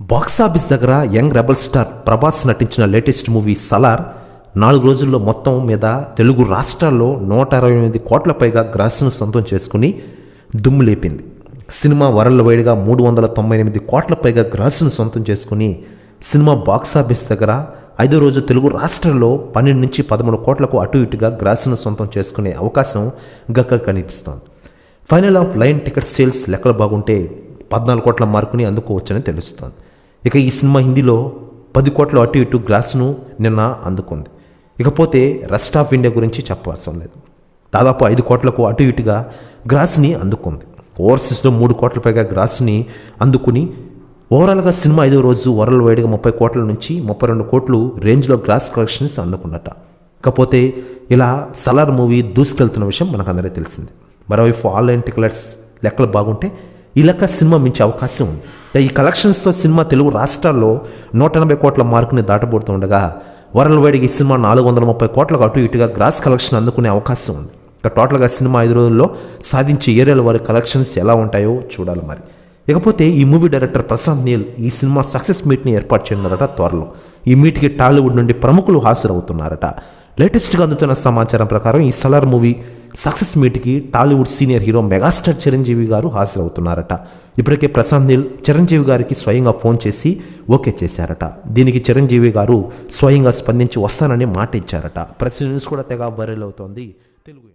Box office దగ్గర young rebel star Prabhas నటించిన latest movie Salaar నాలుగు రోజుల్లో మొత్తం మీద తెలుగు రాష్ట్రాల్లో నూట అరవై ఎనిమిది కోట్ల పైగా గ్రాసును సొంతం చేసుకుని దుమ్ము లేపింది. సినిమా వరల్డ్ వైడ్గా మూడు వందల తొంభై ఎనిమిది కోట్ల పైగా గ్రాసును సొంతం చేసుకుని సినిమా బాక్సాఫీస్ దగ్గర ఐదో రోజు తెలుగు రాష్ట్రాల్లో పన్నెండు నుంచి పదమూడు కోట్లకు అటు ఇటుగా గ్రాసును సొంతం చేసుకునే అవకాశం గక్క కనిపిస్తోంది. Final off line ticket sales లెక్కలు బాగుంటే పద్నాలుగు కోట్ల మార్కుని అందుకోవచ్చని తెలుస్తోంది. ఇక ఈ సినిమా హిందీలో పది కోట్ల అటు ఇటు గ్లాసును నిన్న అందుకుంది. ఇకపోతే రెస్ట్ ఆఫ్ ఇండియా గురించి చెప్పవలసిన లేదు. దాదాపు ఐదు కోట్లకు అటు ఇటుగా గ్రాస్ని అందుకుంది. ఓవర్సీస్లో మూడు కోట్ల పైగా గ్రాస్ని అందుకుని ఓవరాల్గా సినిమా ఐదో రోజు వరల్డ్ వైడ్గా ముప్పై కోట్ల నుంచి ముప్పై రెండు కోట్లు రేంజ్లో గ్రాస్ కలెక్షన్స్ అందుకున్నట్ట. ఇకపోతే ఇలా సలార్ మూవీ దూసుకెళ్తున్న విషయం మనకందరికీ తెలిసింది. మరోవైపు ఆన్లైన్ టికెట్స్ లెక్కలు బాగుంటే ఈ లెక్క సినిమా మించే అవకాశం ఉంది. ఈ కలెక్షన్స్తో సినిమా తెలుగు రాష్ట్రాల్లో నూట ఎనభై కోట్ల మార్కుని దాటబోతుండగా వరల్డ్ వైడ్గా ఈ సినిమా నాలుగు వందల ముప్పై కోట్లకు అటు ఇటుగా గ్రాస్ కలెక్షన్ అందుకునే అవకాశం ఉంది. ఇక టోటల్గా సినిమా ఐదు రోజుల్లో సాధించే ఏరియాల వారి కలెక్షన్స్ ఎలా ఉంటాయో చూడాలి మరి. ఇకపోతే ఈ మూవీ డైరెక్టర్ ప్రశాంత్ నీల్ ఈ సినిమా సక్సెస్ మీట్ని ఏర్పాటు చేయనున్నారట త్వరలో. ఈ మీట్కి టాలీవుడ్ నుండి ప్రముఖులు హాజరవుతున్నారట. లేటెస్ట్గా అందుతున్న సమాచారం ప్రకారం ఈ Salaar movie success మీట్కి Tollywood senior hero megastar Chiranjeevi garu హాజరవుతున్నారట. ఇప్పటికే ప్రశాంత్ నీల్ చిరంజీవి గారికి స్వయంగా ఫోన్ చేసి ఓకే చేశారట. దీనికి చిరంజీవి గారు స్వయంగా స్పందించి వస్తానని మాట ఇచ్చారట ప్రెస్ న్యూస్ కూడా తెగ వైరల్ అవుతోంది. తెలుగు